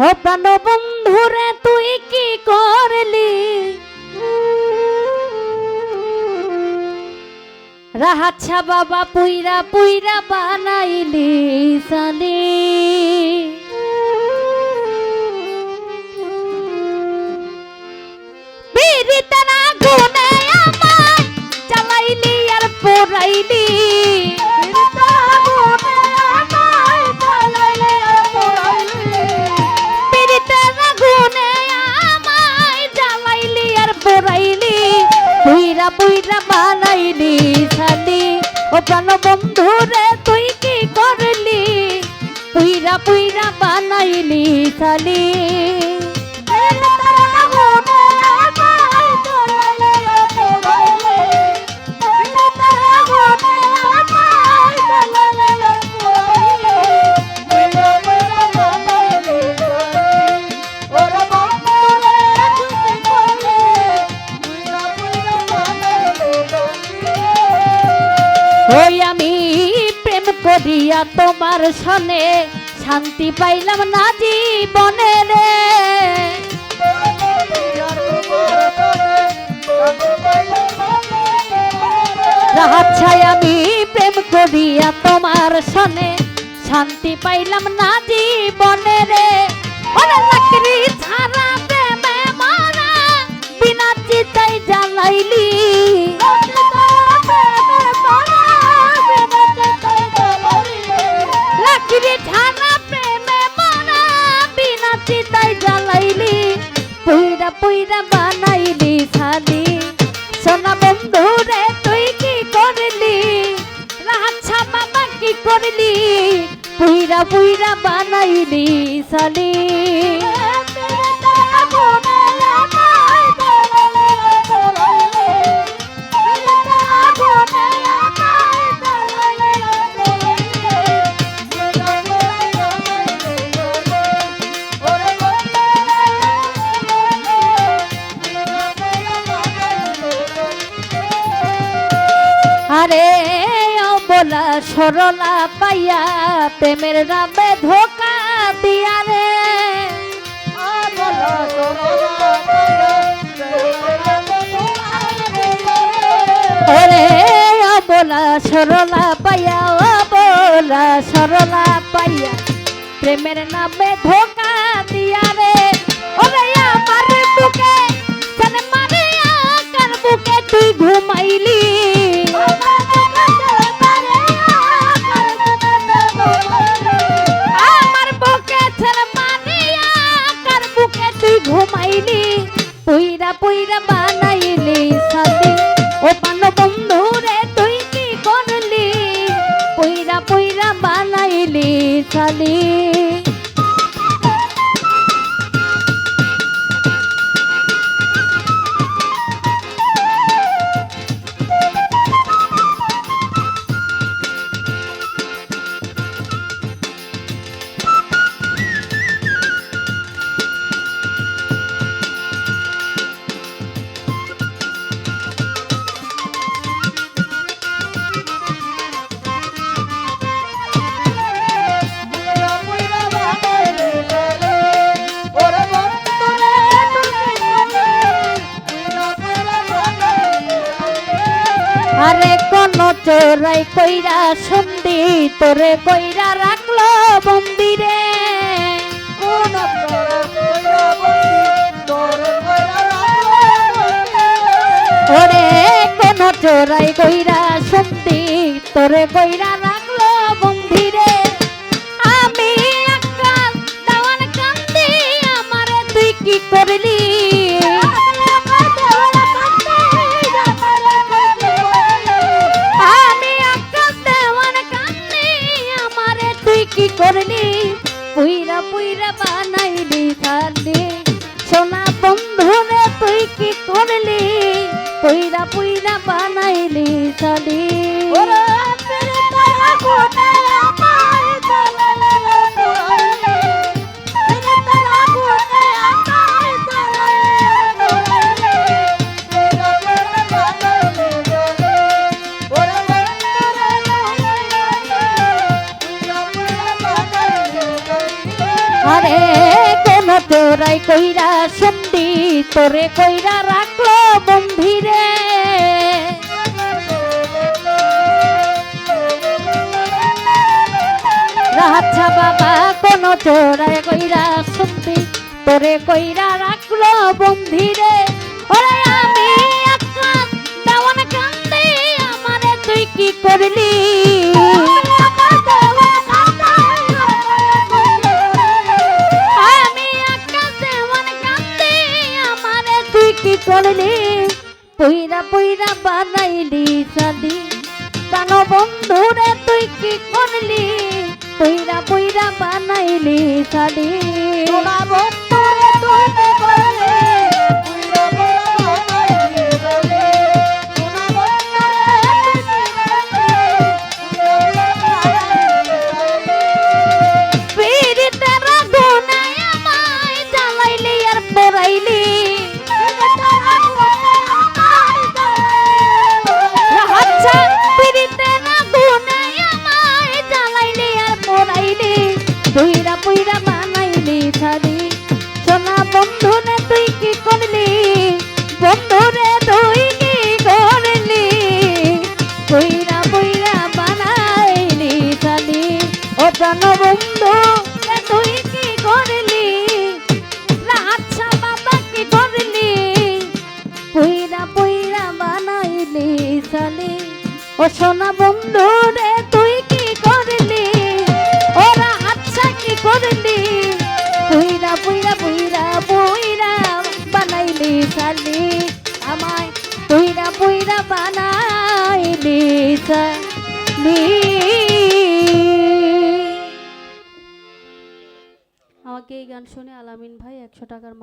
ও বন্ধুরে তুই কি করলি? রাহাচ্ছা বাবা পুইরা পুইরা বানাইলি সালি। পুইরা বানাইলি সালি ও প্রাণ বন্ধুরে তুই কি করলি? পুইরা পুইরা বানাইলি সালি ওই আমি প্রেম করিয়া তোমার সনে শান্তি পাইলাম না জীবনে রে। আমি প্রেম করিয়া তোমার সনে শান্তি পাইলাম না জীবনে রে। ছাড়া পুইরা পুইরা বানাইলি সালি সরলা পাইয়া প্রেমের নামে ধোকা দিয়া রে। ওরে ও সরলা পাইয়া ও বলা সরলা পাইয়া প্রেমের নামে ধোকা দিয়া রে। ওরে আমার বুকে মারে কার বুকে তুই ঘুমাইলি বানাইলি সাথী। ও পান বন্ধু রে তুই কি করলি? পুইরা চোরাই কইরা সন্ধি তোরে কইরা রাখল মন্দিরে ওরে কোন চোরাই কইরা সন্ধি তোরে কইরা আরে চোরাই কইরা সন্ধি তোরে কইরা রাখল বন্ধিরে। আচ্ছা বাবা, কোন চোরাই কইরা সন্ধি। তোরে কইরা রাখল বন্ধিরে। ওরে আমি একটা দেওয়ান কান্দে, আমারে তুই কি করলি? কি করলি? পুইরা পুইরা বানাইলি সাদি কানো বন্ধুরে, তুই কি করলি? পুইরা পুইরা বানাইলি সাদি পুইরা পুইরা বানাইলি ছাড়ি ও প্রাণ বন্ধু রে তুই কি করলি? আচ্ছা বাবা, কি করলি? পুইরা পুইরা বানাইলি সালি ও সোনা বন্ধু রে তুই কি করলি? ওরা আচ্ছা কি করলি? পুইরা পুইরা পুইরা পুইরা বানাইলি সালি আমায় পুইরা বানাইলি সালি আমাকে এই গান শুনে আলামিন ভাই একশো টাকার